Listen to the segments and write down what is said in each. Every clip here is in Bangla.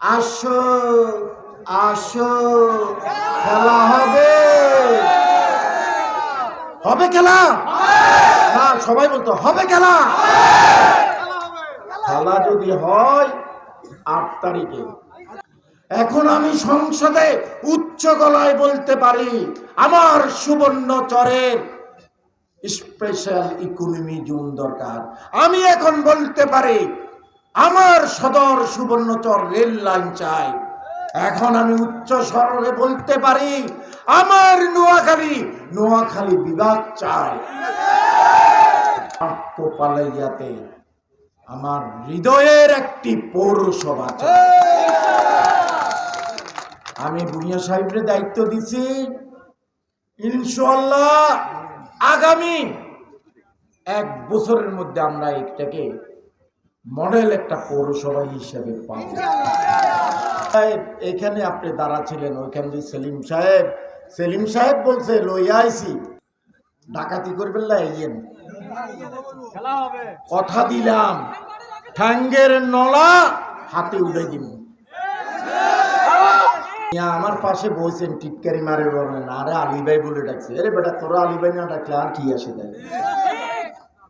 আসো আসো, খেলা হবে। হবে খেলা? না, সবাই বলতো, হবে খেলা। খেলা যদি হয়, আট তারিখে। এখন আমি সংসদে উচ্চ গলায় বলতে পারি, আমার সুবর্ণ চরের স্পেশাল ইকোনমি জোন দরকার। আমি এখন বলতে পারি আমার সদর সুবর্ণচর রেল লাইন চাই। এখন আমি উচ্চ স্বরে বলতে পারি, আমার নোয়াখালী নোয়াখালী বিভাগ চাই। পালাইয়াতে আমার হৃদয়ের একটি পৌরসভা আমি ভুঁইয়া সাহেবের দায়িত্ব দিছি ইনশাল্লাহ আগামী এক বছরের মধ্যে আমরা এটাকে মডেল একটা পৌরসভা হিসেবে পাব সাহেব এখানে আপনি দাঁড়া ছিলেন ওইখান দিয়ে সেলিম সাহেব। সেলিম সাহেব বলছে লইয়া আইসি ডাকাতি করবেন না ইয়েন কথা দিলাম। ঠাঙ্গের নলা হাতে উড়ে দিব আমার পাশে বসেন টিটকারি মারে বলেন আরে আলী ভাই বলে ডাকছে। আরে বেটা তোরা আলী ভাই না ডাকলে আর কি আসে এটা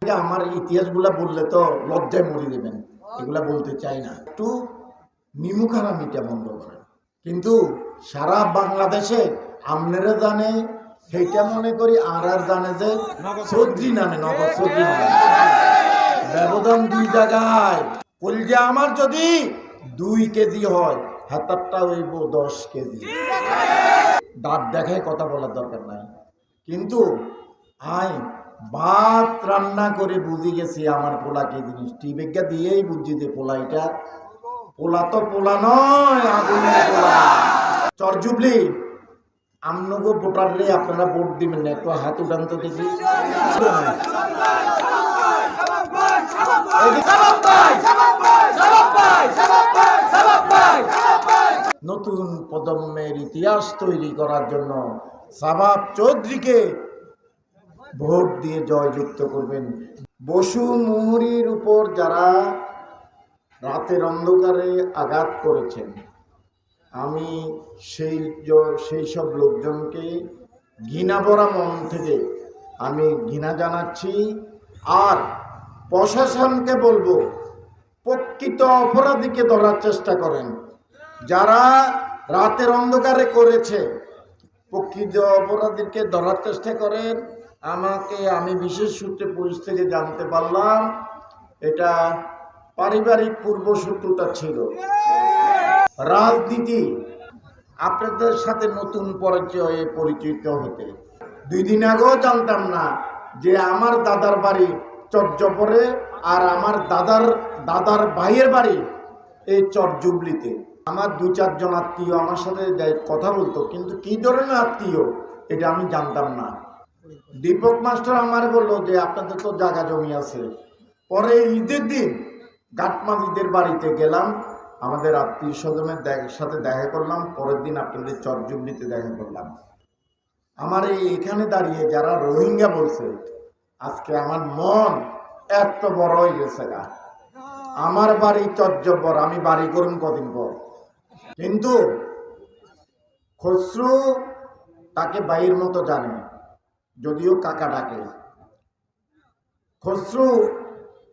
আমার ইতিহাসগুলা বললে তো লজ্জায় মরে দেবেন এগুলা বলতে চাই না। একটু নিমুখারামিটা বন্ধ করেন। কিন্তু সারা বাংলাদেশে আপনারা জানে, সেইটা মনে করি আর আর জানে যে চৌধুরী নামে, নগর চৌধুরী নামে। ব্যবধান দুই জায়গায়। কলজা আমার যদি দুই কেজি হয় হাতারটা হইব দশ কেজি। দাঁত দেখায় কথা বলার দরকার নাই। কিন্তু আই ভাত রান্না করে বুঝে গেছি আমার পোলা কি জিনিস। টিবেজ্ঞা দিয়েই বুঝছি যে পোলা এটা। পোলা তো পোলা নয় চরজুবলি আমনগো ভোটার রে, আপনারা ভোট দিবেন না, একটু হাত উঠান তো দেখি। নতুন প্রজন্মের ইতিহাস তৈরি করার জন্য সাবাব চৌধুরীকে ভোট দিয়ে জয়যুক্ত করবেন। বসু মুহুরির উপর যারা রাতের অন্ধকারে আঘাত করেছেন, আমি সেই সেই সব লোকজনকে ঘৃণা ভরা মন থেকে আমি ঘৃণা জানাচ্ছি। আর প্রশাসনকে বলব, প্রকৃত অপরাধীকে ধরার চেষ্টা করেন। যারা রাতের অন্ধকারে করেছে, প্রকৃত অপরাধীকে ধরার চেষ্টা করেন। আমাকে আমি বিশেষ সূত্রে পুলিশ থেকে জানতে পারলাম, এটা পারিবারিক পূর্বশত্রুতা ছিল। রাজনীতি আপনাদের সাথে নতুন পরিচয়ে পরিচিত হতে। দুই দিন আগেও জানতাম না যে আমার দাদার বাড়ি চর্যপরে আর আমার দাদার দাদার ভাইয়ের বাড়ি এই চরজুবলিতে আমার দু চারজন আত্মীয় আমার সাথে কথা বলতো, কিন্তু কি ধরনের আত্মীয়, এটা আমি জানতাম না। দীপক মাস্টার আমার বলল যে, আপনাদের তো জায়গা জমি আছে। পরে ঈদের দিন গাটমালিদের বাড়িতে গেলাম। আমাদের আত্মীয় স্বজনের সাথে দেখা করলাম। পরের দিন আপনাদের চরজুবলিতে দেখা করলাম। আমার এই এখানে দাঁড়িয়ে যারা রোহিঙ্গা বলছে, আজকে আমার মন এত বড় হয়ে গেছে গা। আমার বাড়ি চর্যবর আমি বাড়ি করুন কদিন পর। কিন্তু খসরু তাকে বাইয়ের মতো জানে। যদিও কাকা ডাকে। খসরু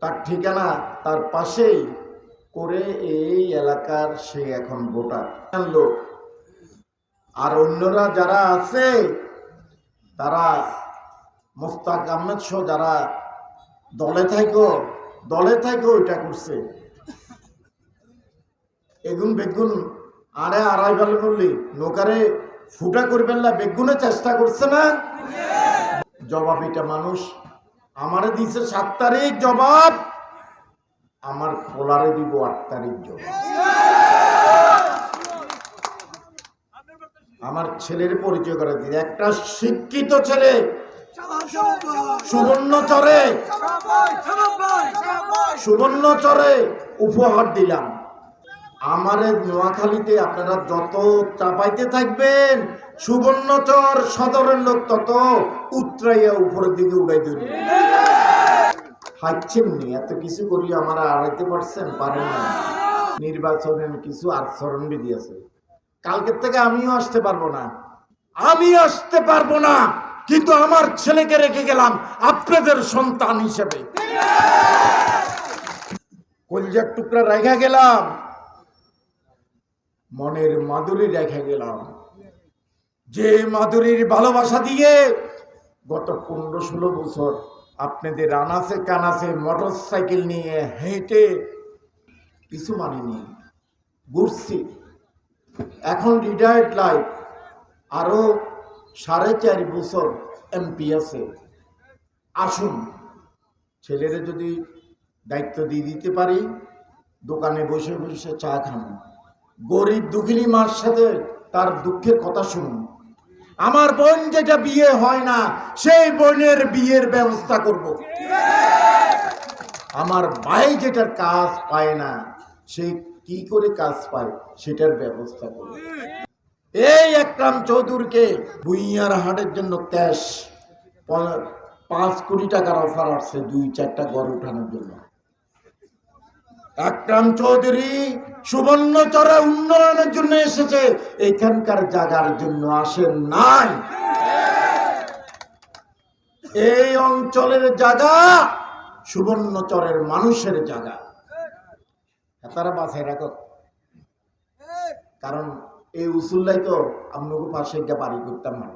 তার ঠিকানা তার পাশেই করে এই এলাকার সে এখন ভোটার। লোক। আর অন্যরা যারা আছে, তারা মোস্তাক আহমেদ সহ যারা দলে থাইকো দলে থাইকো ওইটা করছে। এগুন বেগুন আরে আড়াই বেলা বললি নৌকারে ফুটা করবেন না বেগুনের চেষ্টা করছে না? জবাব এটা মানুষ। আমারে দিছে সাত তারিখ জবাব, আমার পোলারে দিব আট তারিখ জবাব। আমার ছেলের পরিচয় করে দিই একটা শিক্ষিত ছেলে সুবর্ণচরে সুবর্ণচরে উপহার দিলাম। আমারে নোয়াখালীতে আপনারা যত চাপাইতে থাকবেন সুবর্ণচর সদরের লোক তত উত্তরাইয়া উপরের দিকে উড়াই দেবে হাইছেন নি, এত কিছু করি আমার আড়াইতে পারছেন? পারেন না নির্বাচনের কিছু আচরণ বিধি আছে। কালকের থেকে আমিও আসতে পারব না। আমি আসতে পারব না, কিন্তু আমার ছেলেকে রেখে গেলাম আপনাদের সন্তান হিসেবে। কলজার টুকরা রেখে গেলাম, মনের মাধুরী রেখে গেলাম। যে মাধুরীর ভালোবাসা দিয়ে গত পনেরো ষোলো বছর আপনাদের আনাসে কানাসে মোটর সাইকেল নিয়ে হেঁটে কিছু মানিনি ঘুরছি। এখন রিটায়ার্ড লাইফ আরও সাড়ে চার বছর এমপি আছে। আসুন, ছেলেরা যদি দায়িত্ব দিয়ে দিতে পারি, দোকানে বসে বসে চা খান গরিব দুঃখিনী মার সাথে তার দুঃখের কথা শুনুন। আমার বোন যেটা বিয়ে হয় না, সেই বোনের বিয়ের ব্যবস্থা করব। আমার ভাই যেটার কাজ পায় না, সে কি করে কাজ পায় সেটার ব্যবস্থা করব। এই একরাম চৌধুরীকে বুইয়ার হাটের জন্য ক্যাশ পাঁচ কোটি টাকার অফার আসছে দুই, চারটা গড় উঠানোর জন্য। আকরাম চৌধুরী সুবর্ণচরে উন্নয়নের জন্য এসেছে। এখানকার জায়গার জন্য আসেন নাই। এই অঞ্চলের জায়গা সুবর্ণচরের মানুষের জায়গা তারা বাসায় রাখো। কারণ এই উসুল্লাই তো আপনাকে পাশে গিয়ে বাড়ি করতাম না